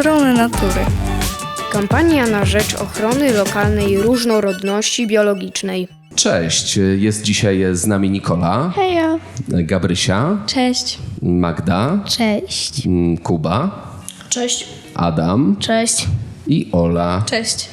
ochrony natury. Kampania na rzecz ochrony lokalnej różnorodności biologicznej. Cześć, jest dzisiaj z nami Nikola, Hejo. Gabrysia, Cześć. Magda, Cześć. mm, Kuba, Cześć. Adam Cześć. i Ola. Cześć.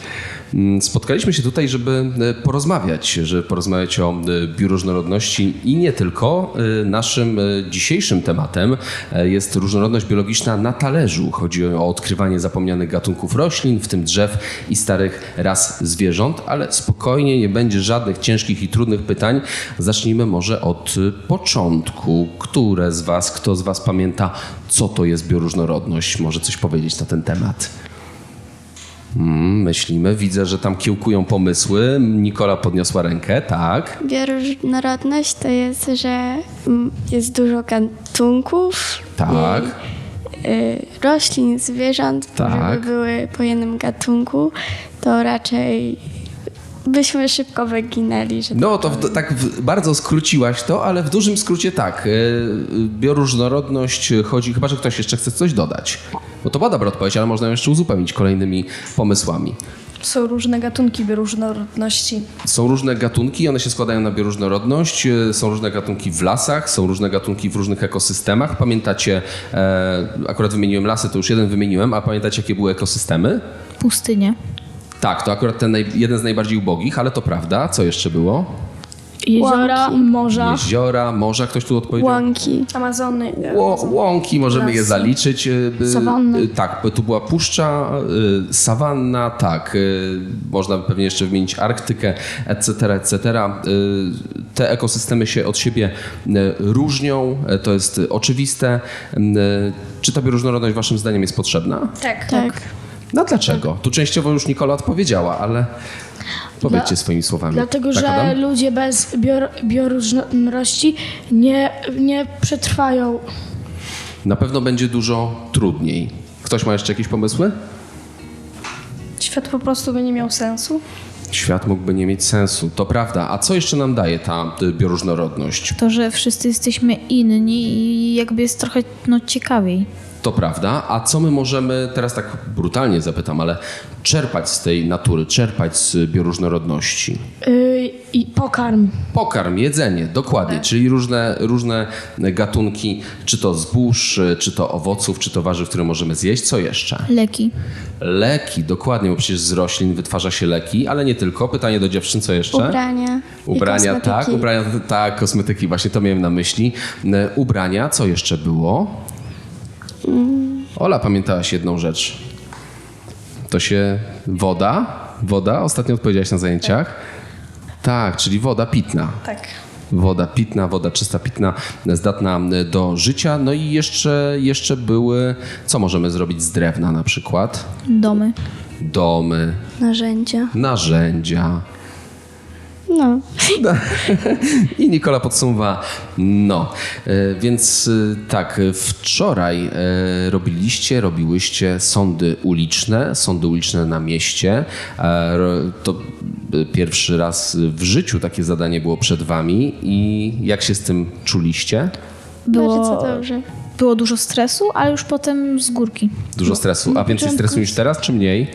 Mm, Spotkaliśmy się tutaj, żeby e, porozmawiać, żeby porozmawiać o e, bioróżnorodności i nie tylko. E, Naszym dzisiejszym tematem jest różnorodność biologiczna na talerzu. Chodzi o odkrywanie zapomnianych gatunków roślin, w tym drzew i starych ras zwierząt, ale spokojnie, nie będzie żadnych ciężkich i trudnych pytań. Zacznijmy może od początku. Które z Was, kto z Was pamięta, co to jest bioróżnorodność? Może coś powiedzieć na ten temat? Mm, myślimy. Widzę, że tam kiełkują pomysły. Nikola podniosła rękę, tak. Bioróżnorodność to jest, że mm, jest dużo gatunków. Tak. I, y, roślin, zwierząt. Tak. Żeby były po jednym gatunku, to raczej byśmy szybko wyginęli. Że No to w, tak w, bardzo skróciłaś to, ale w dużym skrócie tak. e, Bioróżnorodność chodzi, chyba że ktoś jeszcze chce coś dodać. Bo to była dobra odpowiedź, ale można ją jeszcze uzupełnić kolejnymi pomysłami. Są różne gatunki bioróżnorodności. Są różne gatunki, one się składają na bioróżnorodność. e, Są różne gatunki w lasach, są różne gatunki w różnych ekosystemach. Pamiętacie, e, akurat wymieniłem lasy, to już jeden wymieniłem, a pamiętacie jakie były ekosystemy? Pustynię. Tak, to akurat ten naj, jeden z najbardziej ubogich, ale to prawda. Co jeszcze było? Jeziora, Łąki. morza, Jeziora, morza, ktoś tu odpowiedział? Łąki. Amazony. Ło, łąki, możemy je zaliczyć. y, y, Sawanny. y, Tak, bo tu była puszcza, y, sawanna, tak. y, Można pewnie jeszcze wymienić Arktykę, etc., etc. Y, Te ekosystemy się od siebie y, różnią, y, to jest y, oczywiste. Y, Czy ta bioróżnorodność waszym zdaniem jest potrzebna? Tak. Tak. No dlaczego? Tu częściowo już Nikola odpowiedziała, ale powiedzcie swoimi słowami. dlatego tak, że Adam? ludzie bez bior, bioróżnorodności nie, nie przetrwają. Na pewno będzie dużo trudniej. Ktoś ma jeszcze jakieś pomysły? Świat po prostu by nie miał sensu. Świat mógłby nie mieć sensu, to prawda. A co jeszcze nam daje ta y, bioróżnorodność? To, że wszyscy jesteśmy inni i jakby jest trochę no, ciekawiej. To prawda. A co my możemy, teraz tak brutalnie zapytam, ale czerpać z tej natury, czerpać z bioróżnorodności? Yy, I pokarm. Pokarm, jedzenie, dokładnie, czyli różne, różne gatunki, czy to zbóż, czy to owoców, czy to warzyw, które możemy zjeść. Co jeszcze? Leki. Leki, dokładnie, bo przecież z roślin wytwarza się leki, ale nie tylko. Pytanie do dziewczyn, co jeszcze? Ubrania. i Ubrania, tak, kosmetyki. ubrania, tak, kosmetyki, właśnie to miałem na myśli. Ubrania, co jeszcze było? Ola, pamiętałaś jedną rzecz. To się woda, woda, ostatnio odpowiedziałaś na zajęciach. Tak, czyli woda pitna. Tak. Woda pitna, woda czysta, pitna, zdatna do życia. No i jeszcze, jeszcze były, co możemy zrobić z drewna na przykład? Domy. Domy, Narzędzia. narzędzia, No. I Nikola podsumowała, no, e, więc e, tak, wczoraj e, robiliście, robiłyście sądy uliczne, sądy uliczne na mieście. To pierwszy raz w życiu takie zadanie było przed wami i jak się z tym czuliście? Było, Bardzo dobrze. było dużo stresu, ale już potem z górki. Dużo stresu, a więcej stresu niż teraz, czy mniej?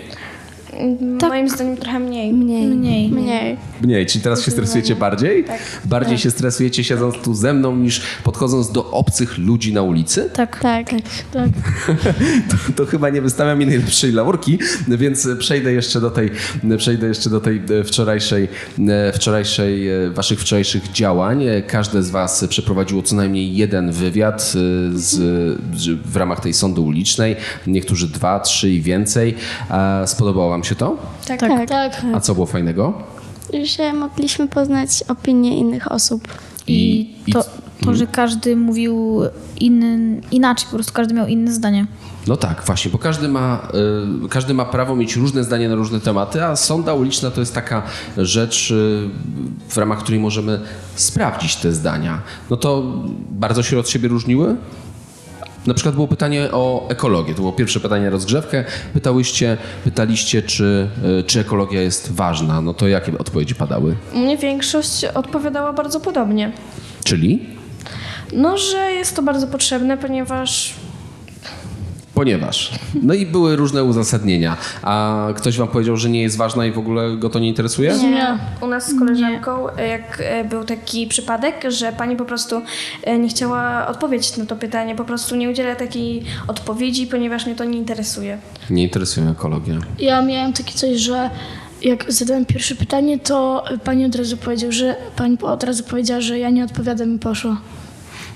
Moim zdaniem trochę mniej. Mniej. Mniej. Mniej. Mniej, czyli teraz się stresujecie bardziej? Bardziej się stresujecie siedząc tu ze mną niż podchodząc do obcych ludzi na ulicy? Tak. Tak. tak. to, to chyba nie wystawiam mi najlepszej laurki, więc przejdę jeszcze do tej, przejdę jeszcze do tej e, wczorajszej, e, wczorajszej, e, waszych wczorajszych działań. Każde z was przeprowadziło co najmniej jeden wywiad z, z, w ramach tej sądy ulicznej. Niektórzy dwa, trzy i więcej. Spodobało wam się to? Tak. Tak. Tak. A co było fajnego? Że mogliśmy poznać opinie innych osób. I, i- to, to, że każdy mówił inny, inaczej, po prostu każdy miał inne zdanie. No tak, właśnie, bo każdy ma, y, każdy ma prawo mieć różne zdanie na różne tematy, a sonda uliczna to jest taka rzecz, y, w ramach której możemy sprawdzić te zdania. No to bardzo się od siebie różniły? Na przykład było pytanie o ekologię. To było pierwsze pytanie na rozgrzewkę. Pytałyście, pytaliście, czy, y, czy ekologia jest ważna. No to jakie odpowiedzi padały? Mnie większość odpowiadała bardzo podobnie. Czyli? No, że jest to bardzo potrzebne, ponieważ Ponieważ. No i były różne uzasadnienia. A ktoś wam powiedział, że nie jest ważna i w ogóle go to nie interesuje? Nie. U nas z koleżanką, e, jak e, był taki przypadek, że pani po prostu e, nie chciała odpowiedzieć na to pytanie, po prostu nie udziela takiej odpowiedzi, ponieważ mnie to nie interesuje. Nie interesuje mnie ekologia. Ja miałem takie coś, że jak zadałem pierwsze pytanie, to pani od razu powiedział, że pani od razu powiedziała, że ja nie odpowiadam i poszła.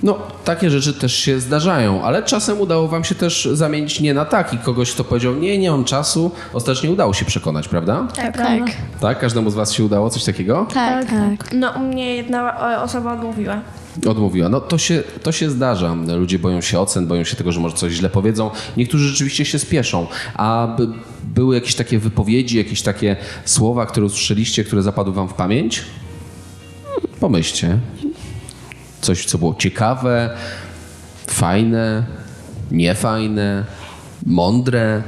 No, takie rzeczy też się zdarzają, ale czasem udało wam się też zamienić nie na tak i kogoś, kto powiedział, nie, nie mam czasu, ostatecznie udało się przekonać, prawda? Tak, Tak. Tak? Każdemu z was się udało coś takiego? Tak, tak. No u mnie jedna osoba odmówiła. Odmówiła. No to się, to się zdarza. Ludzie boją się ocen, boją się tego, że może coś źle powiedzą. Niektórzy rzeczywiście się spieszą. A by, były jakieś takie wypowiedzi, jakieś takie słowa, które usłyszeliście, które zapadły wam w pamięć? Pomyślcie. Coś, co było ciekawe, fajne, niefajne, mądre,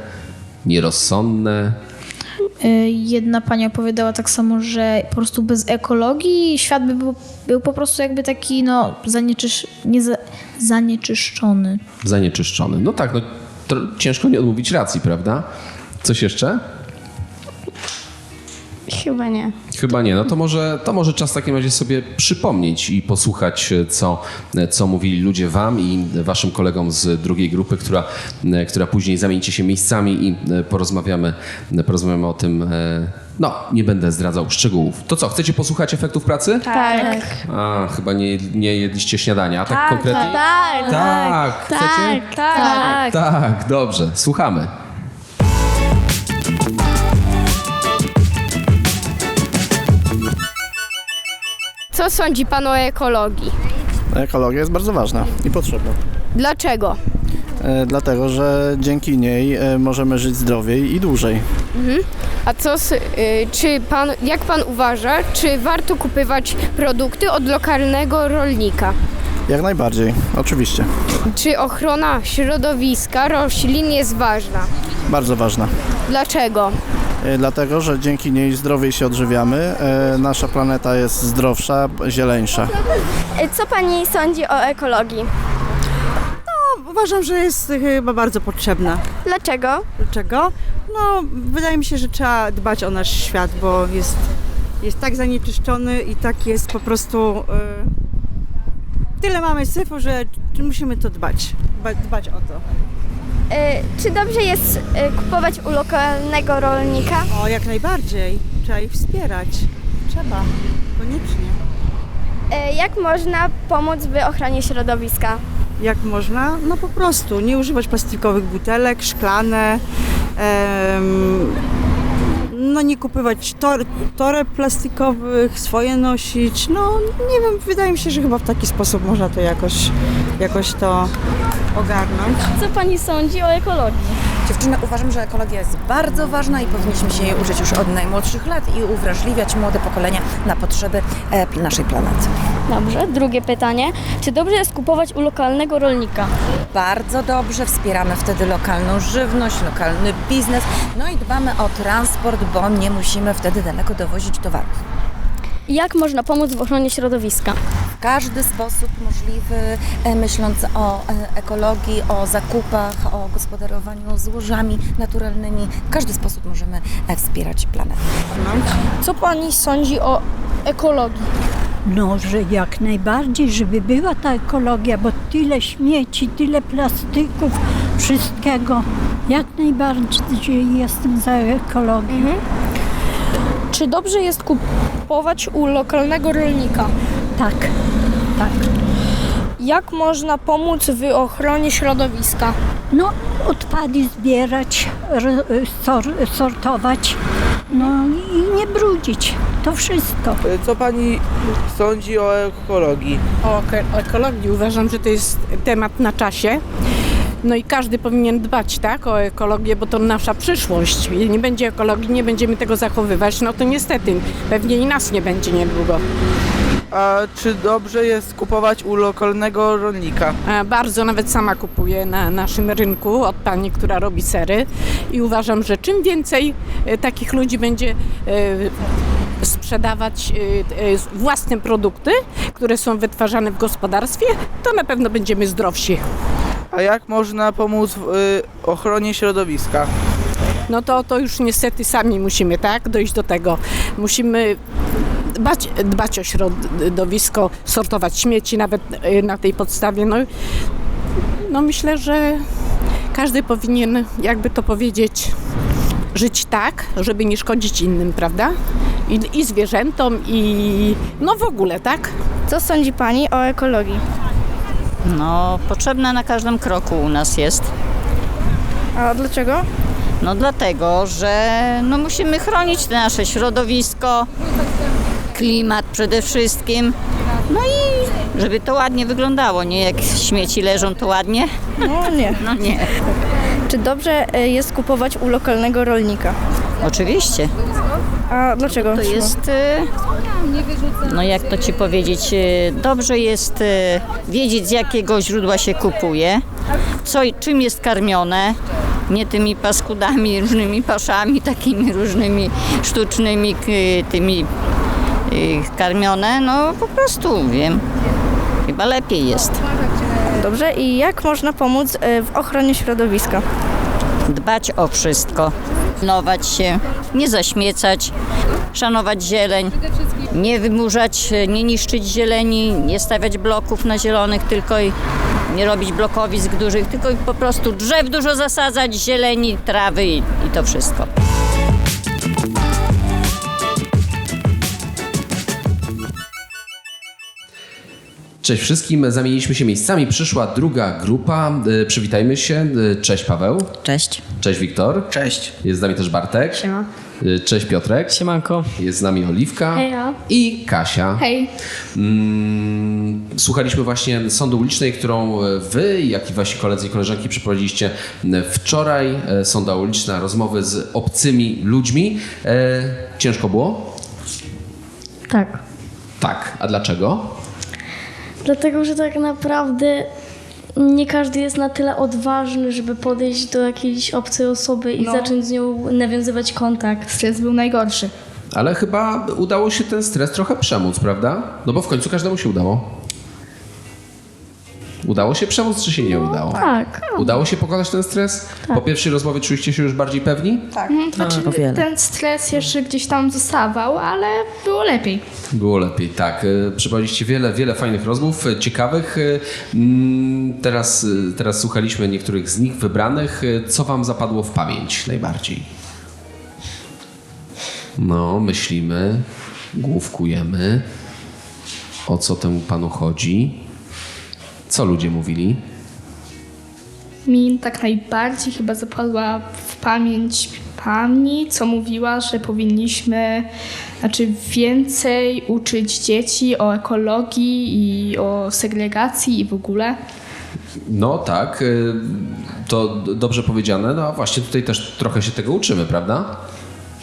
nierozsądne. Y, Jedna pani opowiadała tak samo, że po prostu bez ekologii świat by był, był po prostu jakby taki no zanieczysz, nie za, zanieczyszczony. Zanieczyszczony. No tak, no, to ciężko nie odmówić racji, prawda? Coś jeszcze? Chyba nie. Chyba nie. No to może, to może czas w takim razie sobie przypomnieć i posłuchać, co, co mówili ludzie wam i waszym kolegom z drugiej grupy, która, która później zamienicie się miejscami i porozmawiamy, porozmawiamy o tym. e, No, nie będę zdradzał szczegółów. To co, chcecie posłuchać efektów pracy? Tak. A, chyba nie, nie jedliście śniadania. A tak, konkretnie? Tak. Tak. Chcecie? Tak. Tak, dobrze. Słuchamy. Co sądzi pan o ekologii? Ekologia jest bardzo ważna i potrzebna. Dlaczego? E, dlatego, że dzięki niej e, możemy żyć zdrowiej i dłużej. A co, y, czy pan, jak pan uważa, czy warto kupować produkty od lokalnego rolnika? Jak najbardziej, oczywiście. Czy ochrona środowiska roślin jest ważna? Bardzo ważna. Dlaczego? E, dlatego, że dzięki niej zdrowiej się odżywiamy, e, nasza planeta jest zdrowsza, zieleńsza. Co pani sądzi o ekologii? Uważam, że jest chyba bardzo potrzebna. Dlaczego? Dlaczego? No, wydaje mi się, że trzeba dbać o nasz świat, bo jest, jest tak zanieczyszczony i tak jest po prostu. y, tyle mamy syfu, że musimy to dbać. Dbać, dbać o to. Y, czy dobrze jest y, kupować u lokalnego rolnika? O, jak najbardziej. Trzeba ich wspierać. Trzeba. Koniecznie. Y, jak można pomóc w ochronie środowiska? Jak można? No po prostu. Nie używać plastikowych butelek, szklane. em, no nie kupować tor, toreb plastikowych, swoje nosić. No nie wiem, wydaje mi się, że chyba w taki sposób można to jakoś, jakoś to ogarnąć. Co pani sądzi o ekologii? Dziewczyny, uważam, że ekologia jest bardzo ważna i powinniśmy się jej uczyć już od najmłodszych lat i uwrażliwiać młode pokolenia na potrzeby e, naszej planety. Dobrze. Drugie pytanie. Czy dobrze jest kupować u lokalnego rolnika? Bardzo dobrze wspieramy wtedy lokalną żywność, lokalny biznes, no i dbamy o transport, bo nie musimy wtedy daleko dowozić towarów. Jak można pomóc w ochronie środowiska? W każdy sposób możliwy, e, myśląc o e, ekologii, o zakupach, o gospodarowaniu złożami naturalnymi, w każdy sposób możemy e, wspierać planetę. Co pani sądzi o ekologii? No, że jak najbardziej, żeby była ta ekologia, bo tyle śmieci, tyle plastyków, wszystkiego. Jak najbardziej jestem za ekologią. Czy dobrze jest kupować u lokalnego rolnika? Tak, tak. Jak można pomóc w ochronie środowiska? No, odpady zbierać, sortować, no i nie brudzić. To wszystko. Co pani sądzi o ekologii? O eko- o ekologii uważam, że to jest temat na czasie. No i każdy powinien dbać tak, o ekologię, bo to nasza przyszłość. Jeśli nie będzie ekologii, nie będziemy tego zachowywać, no to niestety pewnie i nas nie będzie niedługo. A czy dobrze jest kupować u lokalnego rolnika? E, Bardzo nawet sama kupuję na naszym rynku od pani, która robi sery i uważam, że czym więcej e, takich ludzi będzie e, sprzedawać e, e, własne produkty, które są wytwarzane w gospodarstwie, to na pewno będziemy zdrowsi. A jak można pomóc w y, ochronie środowiska? No to, to już niestety sami musimy, tak, dojść do tego. Musimy dbać, dbać o środowisko, sortować śmieci nawet y, na tej podstawie. No, no myślę, że każdy powinien, jakby to powiedzieć, żyć tak, żeby nie szkodzić innym, prawda? I, i zwierzętom, i no w ogóle, tak? Co sądzi Pani o ekologii? No, potrzebna na każdym kroku u nas jest. A dlaczego? No dlatego, że no, musimy chronić nasze środowisko, klimat przede wszystkim. No i żeby to ładnie wyglądało, nie jak śmieci leżą to ładnie. No nie. No nie. Czy dobrze e, jest kupować u lokalnego rolnika? Oczywiście. A dlaczego? To jest, e, no jak to ci powiedzieć, e, dobrze jest wiedzieć z jakiego źródła się kupuje, co i czym jest karmione, nie tymi paskudami, różnymi paszami, takimi różnymi sztucznymi tymi e, karmione, no po prostu wiem, chyba lepiej jest. Dobrze. I jak można pomóc e, w ochronie środowiska? Dbać o wszystko, pilnować się, nie zaśmiecać, szanować zieleń, nie wymurzać, nie niszczyć zieleni, nie stawiać bloków na zielonych, tylko i nie robić blokowisk dużych, tylko po prostu drzew dużo zasadzać, zieleni, trawy i, i to wszystko. Cześć wszystkim, zamieniliśmy się miejscami. Przyszła druga grupa. E, Przywitajmy się. E, Cześć Paweł. Cześć. Cześć Wiktor. Cześć. Jest z nami też Bartek. Siema. E, Cześć Piotrek. Siemanko. Jest z nami Oliwka. Heja. I Kasia. Hej. Mm, Słuchaliśmy właśnie sądu ulicznej, którą wy, jak i wasi koledzy i koleżanki przeprowadziliście wczoraj. Sonda uliczna, rozmowy z obcymi ludźmi. Ciężko było? Tak. Tak. A dlaczego? Dlatego, że tak naprawdę nie każdy jest na tyle odważny, żeby podejść do jakiejś obcej osoby i No. zacząć z nią nawiązywać kontakt. Stres był najgorszy. Ale chyba udało się ten stres trochę przemóc, prawda? No bo w końcu każdemu się udało. Udało się przemóc, czy się nie udało? Tak. Udało się pokonać ten stres? Po pierwszej rozmowie czuliście się już bardziej pewni? Tak. Znaczy, o wiele. ten stres jeszcze gdzieś tam zostawał, ale było lepiej. Było lepiej, tak. E, Przeprowadziliście wiele, wiele fajnych rozmów, e, ciekawych. E, mm, Teraz, teraz słuchaliśmy niektórych z nich wybranych. Co wam zapadło w pamięć najbardziej? No, myślimy, główkujemy. O co temu panu chodzi? Co ludzie mówili? Mi tak najbardziej chyba zapadła w pamięć pani, co mówiła, że powinniśmy znaczy więcej uczyć dzieci o ekologii i o segregacji i w ogóle. No tak, y, to dobrze powiedziane. No a właśnie tutaj też trochę się tego uczymy, prawda?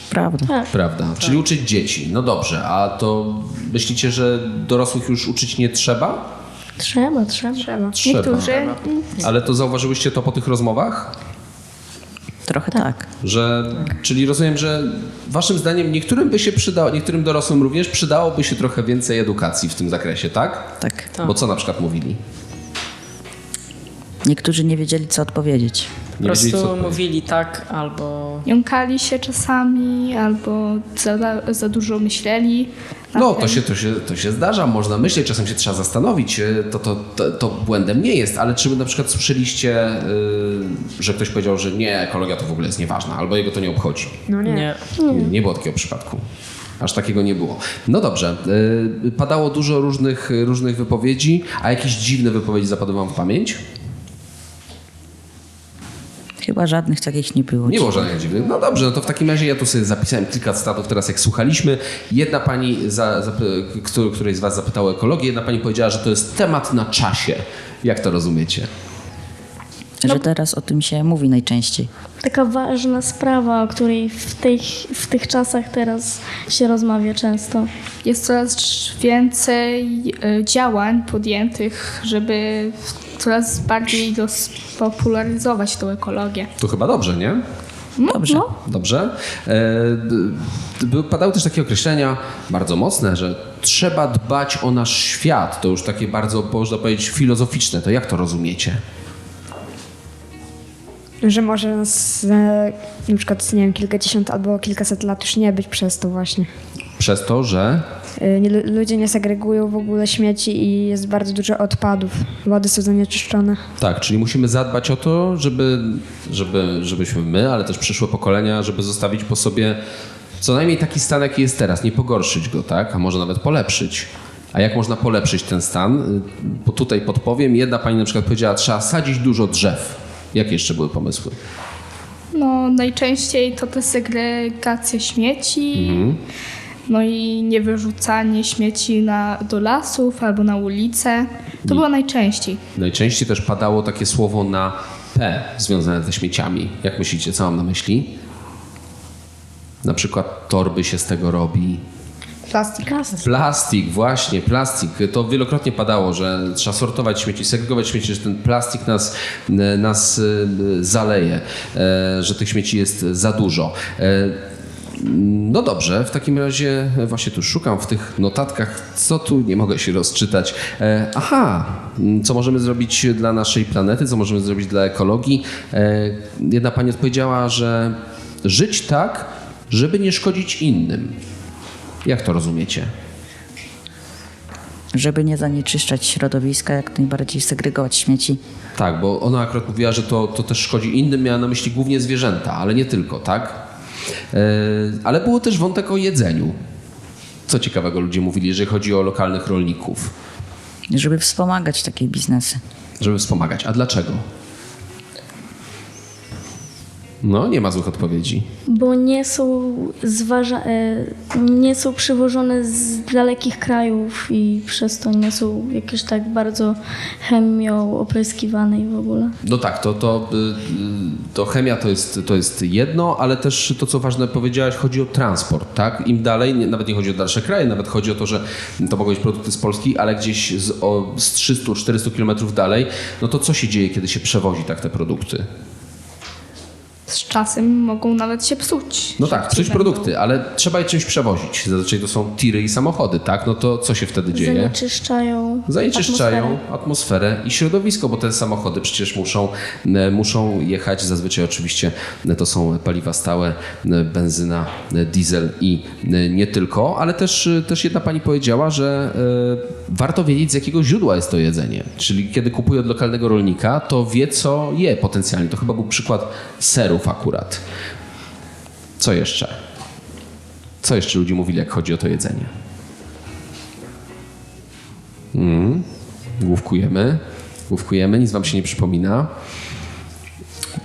Prawda. Tak. Prawda. Czyli uczyć dzieci. No dobrze, a to myślicie, że dorosłych już uczyć nie trzeba? Trzeba, trzeba. Trzeba. Trzeba. Niektórzy Ale to zauważyłyście to po tych rozmowach? Trochę tak. Że, czyli rozumiem, że waszym zdaniem niektórym by się przydało, niektórym dorosłym również przydałoby się trochę więcej edukacji w tym zakresie, tak? Tak. Bo co na przykład mówili? Niektórzy nie wiedzieli, co odpowiedzieć. Po Nie wiedzieli, co prostu odpowiedzieć. mówili tak albo Jąkali się czasami albo za, za dużo myśleli. No, to się, to, się, to się zdarza, można myśleć, czasem się trzeba zastanowić, y, to, to, to, to błędem nie jest, ale czy wy na przykład słyszeliście, y, że ktoś powiedział, że nie, ekologia to w ogóle jest nieważna, albo jego to nie obchodzi? No nie. nie. Nie, nie było takiego przypadku. Aż takiego nie było. No dobrze, y, padało dużo różnych, różnych wypowiedzi, a jakieś dziwne wypowiedzi zapadły wam w pamięć? Chyba żadnych takich nie było. Nie było żadnych dziwnych. No dobrze, no to w takim razie ja tu sobie zapisałem kilka cytatów teraz, jak słuchaliśmy. Jedna pani, za, któ- której z was zapytała o ekologię, jedna pani powiedziała, że to jest temat na czasie. Jak to rozumiecie? Że teraz o tym się mówi najczęściej. Taka ważna sprawa, o której w, tej, w tych czasach teraz się rozmawia często. Jest coraz więcej e, działań podjętych, żeby coraz bardziej dos- popularyzować tą ekologię. To chyba dobrze, nie? Dobrze. Dobrze. E, d- d- padały też takie określenia bardzo mocne, że trzeba dbać o nasz świat. To już takie bardzo, można powiedzieć, filozoficzne. To jak to rozumiecie? że może nas e, na przykład, nie wiem, kilkadziesiąt albo kilkaset lat już nie być przez to właśnie. Przez to, że E, ludzie nie segregują w ogóle śmieci i jest bardzo dużo odpadów. Wody są zanieczyszczone. Tak, czyli musimy zadbać o to, żeby, żeby, żebyśmy my, ale też przyszłe pokolenia, żeby zostawić po sobie co najmniej taki stan, jaki jest teraz, nie pogorszyć go, tak? A może nawet polepszyć. A jak można polepszyć ten stan? Y, Bo tutaj podpowiem, jedna pani na przykład powiedziała, trzeba sadzić dużo drzew. Jakie jeszcze były pomysły? No, najczęściej to te segregacja śmieci, Mhm. No i niewyrzucanie śmieci na, do lasów albo na ulicę. To było najczęściej. Najczęściej też padało takie słowo na P związane ze śmieciami. Jak myślicie, co mam na myśli? Na przykład torby się z tego robi, Plastik. Plastik, właśnie, plastik. To wielokrotnie padało, że trzeba sortować śmieci, segregować śmieci, że ten plastik nas, e, nas e, zaleje, e, że tych śmieci jest za dużo. No dobrze, w takim razie właśnie tu szukam w tych notatkach, co tu nie mogę się rozczytać. E, Aha, co możemy zrobić dla naszej planety, co możemy zrobić dla ekologii. E, Jedna pani odpowiedziała, że żyć tak, żeby nie szkodzić innym. Jak to rozumiecie? żeby nie zanieczyszczać środowiska, jak najbardziej segregować śmieci. Tak, bo ona akurat mówiła, że to, to też szkodzi innym, miała na myśli głównie zwierzęta, ale nie tylko, tak? E, ale było też wątek o jedzeniu. Co ciekawego ludzie mówili, jeżeli chodzi o lokalnych rolników, Żeby wspomagać takie biznesy. żeby wspomagać. A dlaczego? No, nie ma złych odpowiedzi. Bo nie są zważa- e, nie są przywożone z dalekich krajów i przez to nie są jakieś tak bardzo chemią opryskiwane i w ogóle. No tak, to, to, y, to chemia to jest, to jest jedno, ale też to, co ważne powiedziałaś, chodzi o transport, tak? Im dalej, nawet nie chodzi o dalsze kraje, nawet chodzi o to, że to mogą być produkty z Polski, ale gdzieś z, o, z 300-400 kilometrów dalej, no to co się dzieje, kiedy się przewozi tak te produkty? Czasem mogą nawet się psuć. No tak, psuć będą. produkty, ale trzeba je czymś przewozić. Zazwyczaj to są tiry i samochody, tak? No to co się wtedy dzieje? Zanieczyszczają Zanieczyszczają atmosferę. atmosferę. i środowisko, bo te samochody przecież muszą, e, muszą jechać. Zazwyczaj oczywiście e, to są paliwa stałe, e, benzyna, diesel i nie tylko, ale też, też jedna pani powiedziała, że warto wiedzieć z jakiego źródła jest to jedzenie. Czyli kiedy kupuje od lokalnego rolnika, to wie co je potencjalnie. To chyba był przykład serów akurat. Co jeszcze? Co jeszcze ludzie mówili, jak chodzi o to jedzenie? Mm. Główkujemy. Główkujemy, nic wam się nie przypomina.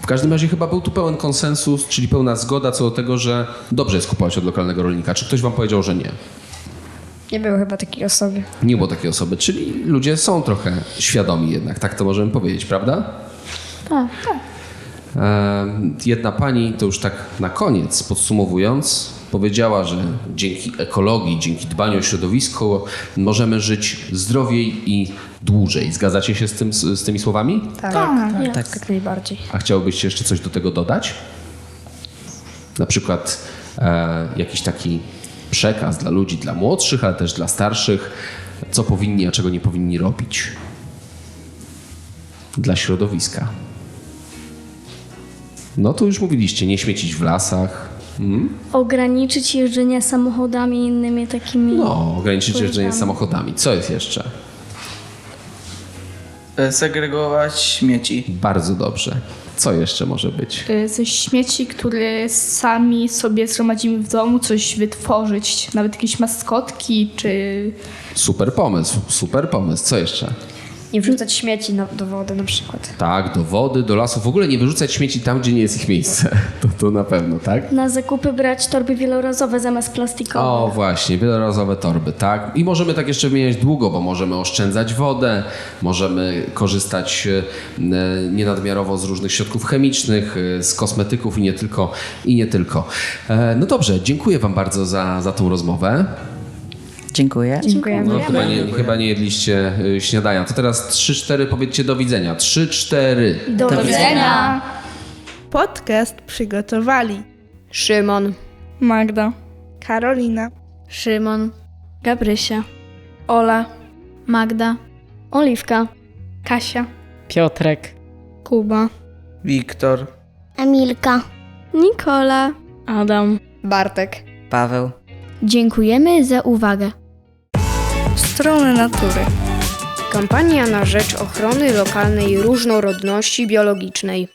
W każdym razie chyba był tu pełen konsensus, czyli pełna zgoda co do tego, że dobrze jest kupować od lokalnego rolnika. Czy ktoś wam powiedział, że nie? Nie było chyba takiej osoby. Nie było takiej osoby, czyli ludzie są trochę świadomi jednak, tak to możemy powiedzieć, prawda? Tak, tak. Jedna pani, to już tak na koniec podsumowując, powiedziała, że dzięki ekologii, dzięki dbaniu o środowisko możemy żyć zdrowiej i dłużej. Zgadzacie się z, tym, z, tymi słowami? Tak, tak, tak, tak najbardziej. A chciałobyście jeszcze coś do tego dodać? Na przykład e, jakiś taki przekaz dla ludzi, dla młodszych, ale też dla starszych, co powinni, a czego nie powinni robić dla środowiska. No to już mówiliście, nie śmiecić w lasach. Mm? Ograniczyć jeżdżenie samochodami i innymi takimi. No, ograniczyć jeżdżenie samochodami. Co jest jeszcze? E, Segregować śmieci. Bardzo dobrze. Co jeszcze może być? Y, Ze śmieci, które sami sobie zgromadzimy w domu, coś wytworzyć. Nawet jakieś maskotki, czy Super pomysł, super pomysł. Co jeszcze? Nie wrzucać śmieci na, do wody na przykład. Tak, do wody, do lasu. W ogóle nie wyrzucać śmieci tam, gdzie nie jest ich miejsce. To, to na pewno, tak? Na zakupy brać torby wielorazowe zamiast plastikowych. O, właśnie, wielorazowe torby, tak? I możemy tak jeszcze wymieniać długo, bo możemy oszczędzać wodę, możemy korzystać e, nienadmiarowo z różnych środków chemicznych, e, z kosmetyków i nie tylko. I nie tylko. E, No dobrze, dziękuję Wam bardzo za, za tą rozmowę. Dziękuję. Dziękujemy. No, chyba, nie, chyba nie jedliście e, śniadania. To teraz 3-4 powiedzcie do widzenia. 3-4. Do, widzenia. Podcast przygotowali Szymon, Magda, Karolina, Szymon, Gabrysia, Ola, Magda. Oliwka. Kasia, Piotrek. Kuba. Wiktor. Emilka. Nikola. Adam. Bartek. Paweł. Dziękujemy za uwagę. Strony natury. Kampania na rzecz ochrony lokalnej różnorodności biologicznej.